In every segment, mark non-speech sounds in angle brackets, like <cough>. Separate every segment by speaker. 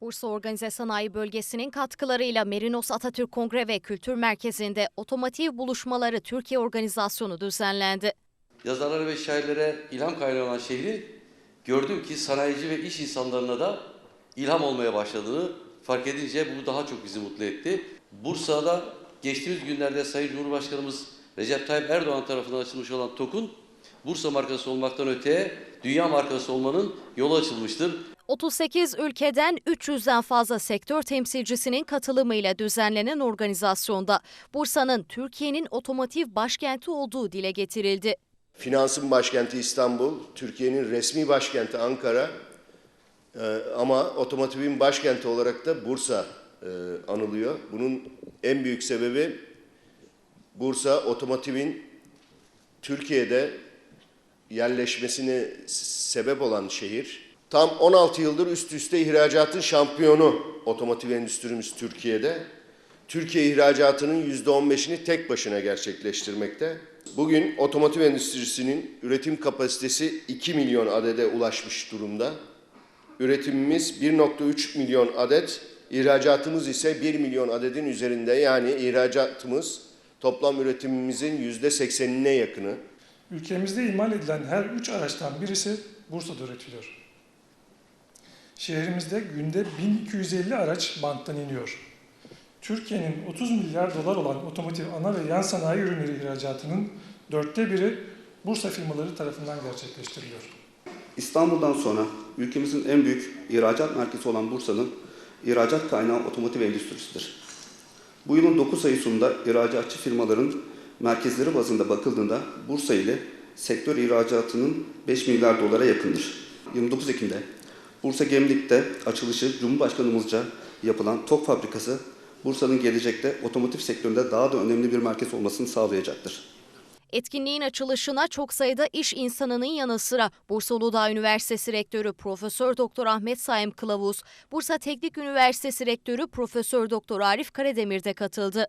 Speaker 1: Bursa Organize Sanayi Bölgesi'nin katkılarıyla Merinos Atatürk Kongre ve Kültür Merkezi'nde otomotiv buluşmaları Türkiye organizasyonu düzenlendi.
Speaker 2: Yazarlara ve şairlere ilham kaynağı olan şehri gördüm ki sanayici ve iş insanlarına da ilham olmaya başladığını fark edince bu daha çok bizi mutlu etti. Bursa'da geçtiğimiz günlerde Sayın Cumhurbaşkanımız Recep Tayyip Erdoğan tarafından açılmış olan TOK'un Bursa markası olmaktan öteye dünya markası olmanın yolu açılmıştır.
Speaker 1: 38 ülkeden 300'den fazla sektör temsilcisinin katılımıyla düzenlenen organizasyonda Bursa'nın Türkiye'nin otomotiv başkenti olduğu dile getirildi.
Speaker 3: Finansın başkenti İstanbul, Türkiye'nin resmi başkenti Ankara Ee, ama otomotivin başkenti olarak da Bursa e, anılıyor. Bunun en büyük sebebi Bursa otomotivin Türkiye'de yerleşmesine sebep olan şehir. Tam 16 yıldır üst üste ihracatın şampiyonu otomotiv endüstrimiz Türkiye'de. Türkiye ihracatının %15'ini tek başına gerçekleştirmekte. Bugün otomotiv endüstrisinin üretim kapasitesi 2 milyon adede ulaşmış durumda. Üretimimiz 1.3 milyon adet, ihracatımız ise 1 milyon adedin üzerinde. Yani ihracatımız toplam üretimimizin %80'ine yakını.
Speaker 4: Ülkemizde imal edilen her üç araçtan birisi Bursa'da üretiliyor. Şehrimizde günde 1250 araç banttan iniyor. Türkiye'nin 30 milyar dolar olan otomotiv ana ve yan sanayi ürünleri ihracatının dörtte biri Bursa firmaları tarafından gerçekleştiriliyor.
Speaker 5: İstanbul'dan sonra ülkemizin en büyük ihracat merkezi olan Bursa'nın ihracat kaynağı otomotiv endüstrisidir. Bu yılın 9 ayı sonunda ihracatçı firmaların merkezleri bazında bakıldığında Bursa ile sektör ihracatının 5 milyar dolara yakındır. 29 Ekim'de Bursa Gemlik'te açılışı Cumhurbaşkanımızca yapılan TOK fabrikası Bursa'nın gelecekte otomotiv sektöründe daha da önemli bir merkez olmasını sağlayacaktır.
Speaker 1: Etkinliğin açılışına çok sayıda iş insanının yanı sıra Bursa Uludağ Üniversitesi Rektörü Profesör Doktor Ahmet Saim Kılavuz, Bursa Teknik Üniversitesi Rektörü Profesör Doktor Arif Karademir de katıldı.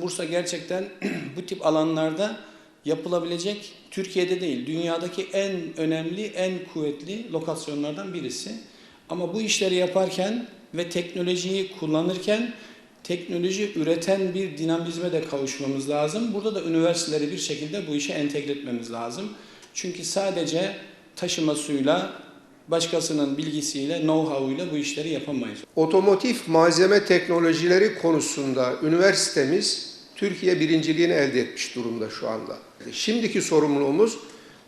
Speaker 6: Bursa gerçekten <clears throat> bu tip alanlarda yapılabilecek Türkiye'de değil dünyadaki en önemli, en kuvvetli lokasyonlardan birisi. Ama bu işleri yaparken ve teknolojiyi kullanırken teknoloji üreten bir dinamizme de kavuşmamız lazım. Burada da üniversiteleri bir şekilde bu işe entegre etmemiz lazım. Çünkü sadece taşımasıyla, başkasının bilgisiyle, know-how'uyla bu işleri yapamayız.
Speaker 7: Otomotiv malzeme teknolojileri konusunda üniversitemiz Türkiye birinciliğini elde etmiş durumda şu anda. Şimdiki sorumluluğumuz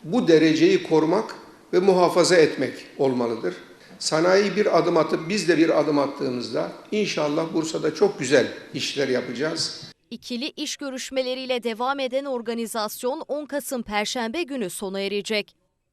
Speaker 7: bu dereceyi korumak ve muhafaza etmek olmalıdır. Sanayi bir adım atıp biz de bir adım attığımızda inşallah Bursa'da çok güzel işler yapacağız.
Speaker 1: İkili iş görüşmeleriyle devam eden organizasyon 10 Kasım Perşembe günü sona erecek.